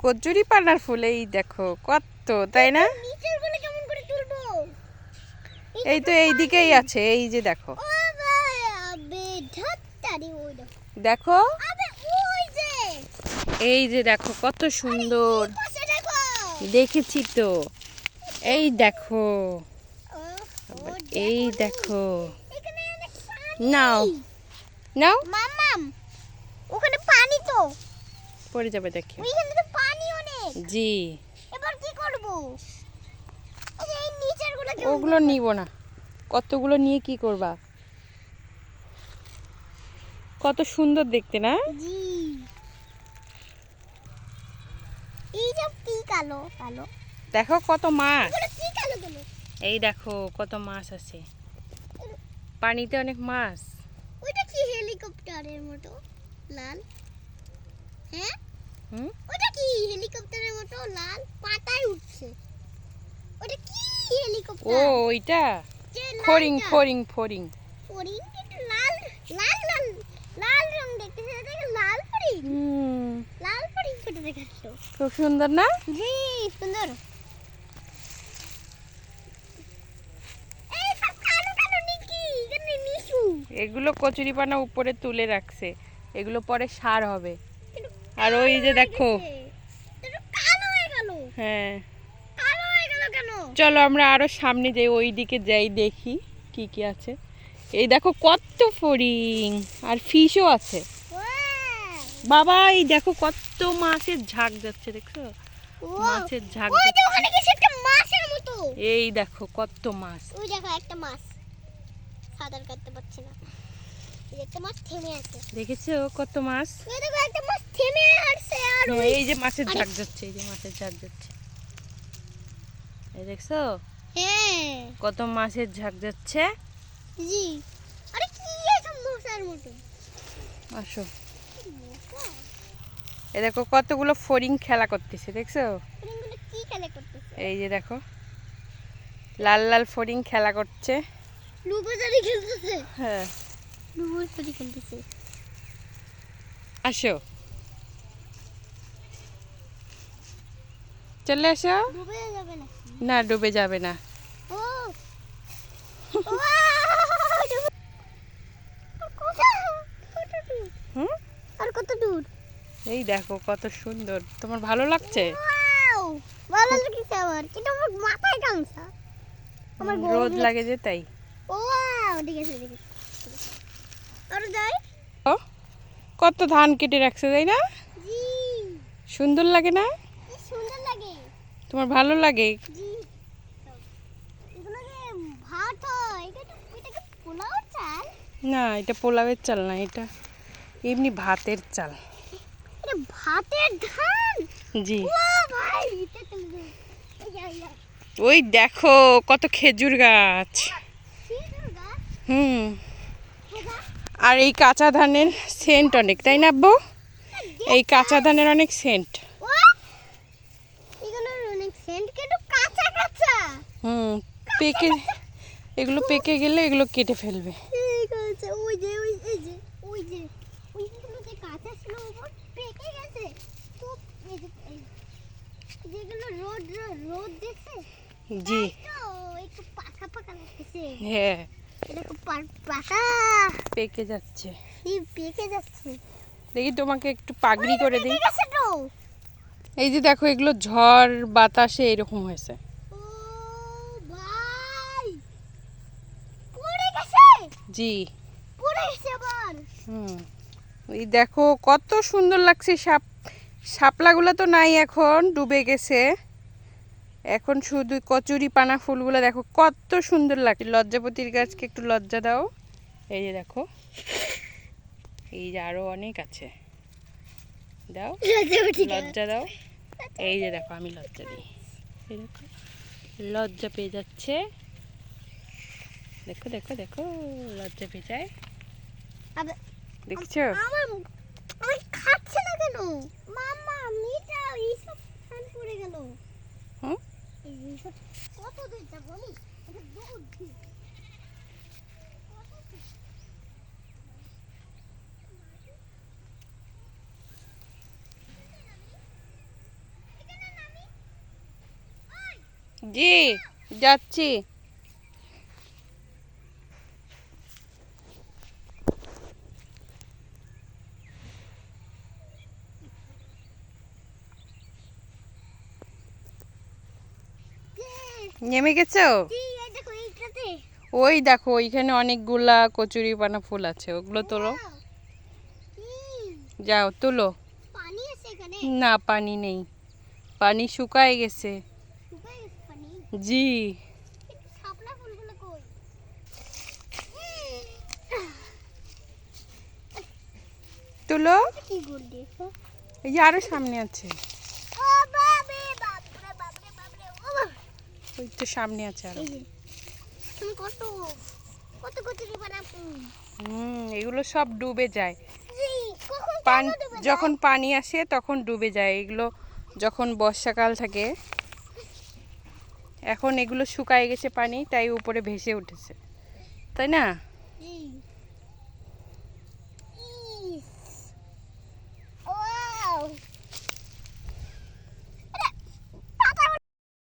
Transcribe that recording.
কচুরি পানার ফুল এই দেখো কত তাই না? এই তো এই দিকেই আছে এই যে দেখো। দেখো। এই যে দেখো কত সুন্দর। দেখেছি তো। এই দেখো। এই দেখো। নাও। নাও। ওখানে পানি তো। পড়ে যাবে দেখি ওইখানে তো পানি অনেক জি। এবার কি করব? এই নিচেরগুলো কেমন ওগুলো নিব না। কতগুলো নিয়ে কি করবা? কত সুন্দর দেখতে না? জি। এই যে কি কালো কালো। দেখো কত মাছ। কি কালো এই দেখো কত মাছ আছে। পানিতে অনেক মাছ। ওইটা কি হেলিকপ্টারের মতো? লাল। হ্যাঁ? হুম? ওটা কি? হেলিকপ্টারের মতো লাল পাতায় উঠছে। ওটা কি ও ওইটা? ফরিং? ফরিং ফরিং কিন্তু লাল লাল লাল লাল রং দেখতে সেটাকে লাল ফড়িং। লাল ফড়িং ফটো দেখাচ্ছ। খুব সুন্দর না? জি সুন্দর। এখানে নিশু এগুলো কচুরি পানা উপরে তুলে রাখছে। এগুলো পরে সার হবে। আর ওই যে দেখো। হয়ে। চলো আমরা আরও সামনে যাই ওই দিকে যাই দেখি কি কি আছে। এই দেখো কত ফড়িং আর ফিশও আছে। বাবা এই দেখো কত মাছের ঝাঁক যাচ্ছে দেখছ? মাছের ঝাঁক মাছের মতো এই দেখো কত মাছ। ওই দেখো একটা মাছ সাঁতার কাটতে পারছে না। একটা মাছ থেমে আছে। দেখেছ কত মাছ? দেখো একটা মাছ থেমে আছে আর হ্যাঁ, ওই এই যে মাছের ঝাঁক যাচ্ছে এই যে মাছের ঝাঁক যাচ্ছে। এই দেখছ? হ্যাঁ। কত মাছের ঝাঁক যাচ্ছে? জি। আরে কি এসব মশার মতো? আসো। এ দেখো কতগুলো ফড়িং খেলা করতেছে দেখছ? এই যে দেখো লাল লাল ফড়িং খেলা করছে। লুকোচারি খেলতেছে? হ্যাঁ। লুকোচারি খেলতেছে। আসো। চলে আসো। যাবে না না ডুবে যাবে না। এই দেখো কত সুন্দর। তোমার ভালো লাগছে? ভালো লাগছে আমার কিন্তু আমার মাথায় গামছা আমার রোদ লাগে যে তাই। ওয়াও ঠিক আছে ঠিক আছে আর যাই। কত ধান কেটে রাখছে তাই না? সুন্দর লাগে না? তোমার ভালো লাগে? না এটা পোলাওয়ের চাল না এটা এমনি ভাতের চাল। ভাতের ধান? জি। ওই দেখো কত খেজুর গাছ। হুম। আর এই কাঁচা ধানের সেন্ট অনেক তাই না আব্বু? এই কাঁচা ধানের অনেক সেন্ট ও এগুলোর অনেক সেন্ট কিন্তু কাঁচা কাঁচা হুম পেকে এগুলো পেকে গেলে এগুলো কেটে ফেলবে। ঠিক আছে ওই যে ওই এই যে ওই যে ওইগুলো যে কাঁচা ছিল ওপর পেকে গেছে। তো এই যে এই- যেগুলো রোদ রোদ রোদ দিচ্ছে জি। হ্যাঁ। পাকা। পেকে যাচ্ছে। পেকে যাচ্ছে। দেখি তোমাকে একটু পাগড়ি করে দিই। এই যে দেখো এগুলো ঝড় বাতাসে এরকম হয়েছে। জি। হুম। এই দেখো কত সুন্দর লাগছে সাপ শাপলাগুলো তো নাই এখন ডুবে গেছে। এখন শুধু কচুরি পানা ফুলগুলো দেখো কত সুন্দর লাগছে। লজ্জাপতির গাছকে একটু লজ্জা দাও। এই যে দেখো এই যে আরও অনেক আছে। দাও লজ্জা দাও। এই যে দেখো আমি লজ্জা দিই। এই দেখো লজ্জা পেয়ে যাচ্ছে। দেখো দেখো দেখো লজ্জা পেয়ে যায়। দেখছ আমার আমি খাচ্ছে না কেন মামা মিটা এইসব ফান পড়ে গেল হুম? এইসব কত দূর যাব আমি এটা দৌড় দিই। কত দূর? জি যাচ্ছি। নেমে গেছো? ওই দেখো ওইখানে অনেকগুলা কচুরি পানা ফুল আছে ওগুলো তোলো। যাও তোলো। না পানি নেই। পানি শুকায় গেছে? জি। তুলো। এই যে আরও সামনে আছে। ওই তো সামনে আছে আরও। হুম এগুলো সব ডুবে যায়? যখন পানি আসে তখন ডুবে যায়। এগুলো যখন বর্ষাকাল থাকে এখন এগুলো শুকায় গেছে পানি তাই উপরে ভেসে উঠেছে। তাই না?